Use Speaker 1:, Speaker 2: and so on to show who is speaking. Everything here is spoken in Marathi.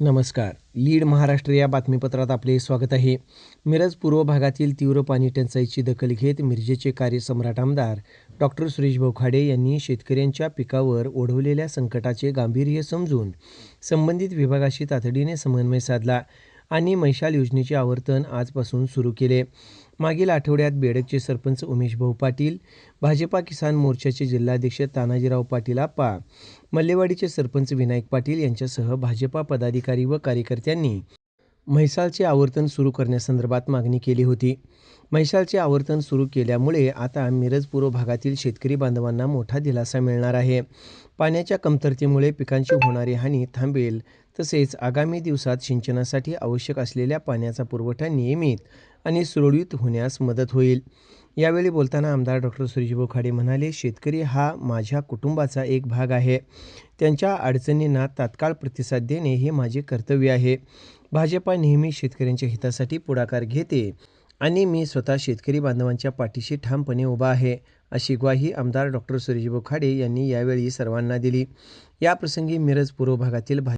Speaker 1: नमस्कार. लीड महाराष्ट्र या बातमीपत्रात आपले स्वागत आहे. मिरज पूर्व भागातील तीव्र पाणी टंचाईची दखल घेत मिरजेचे कार्यसम्राट आमदार डॉक्टर सुरेश खाडे यांनी शेतकऱ्यांच्या पिकावर ओढवलेल्या संकटाचे गांभीर्य समजून संबंधित विभागाशी तातडीने समन्वय साधला आणि मैशाल योजनेचे आवर्तन आजपासून सुरू केले. मागील आठवड्यात बेडकचे सरपंच उमेश भाऊ पाटील भाजपा किसान मोर्चाचे जिल्हाध्यक्ष तानाजीराव पाटील आप्पा मल्लेवाडीचे सरपंच विनायक पाटील यांच्यासह भाजपा पदाधिकारी व कार्यकर्त्यांनी म्हैसाळचे आवर्तन सुरू करण्यासंदर्भात मागणी केली होती. म्हैसाळचे आवर्तन सुरू केल्यामुळे आता मिरज पूर्व भागातील शेतकरी बांधवांना मोठा दिलासा मिळणार आहे. पाण्याच्या कमतरतेमुळे पिकांची होणारी हानी थांबेल तसेच आगामी दिवसात सिंचनासाठी आवश्यक असलेल्या पाण्याचा पुरवठा नियमित आणि सुरळीत होण्यास मदत होईल. यावेळी बोलताना आमदार डॉक्टर सुरेशभाऊ खाडे म्हणाले शेतकरी हा माझ्या कुटुंबाचा एक भाग आहे. त्यांच्या अडचणींना तात्काळ प्रतिसाद देणे हे माझे कर्तव्य आहे. भाजपा नेहमी शेतकऱ्यांच्या हितासाठी पुढाकार घेते आणि मी स्वतः शेतकरी बांधवांच्या पाठीशी ठामपणे उभा आहे अशी ग्वाही आमदार डॉक्टर सुरेशभाऊ खाडे यांनी यावेळी सर्वांना दिली. याप्रसंगी मिरज पूर्व भागातील भा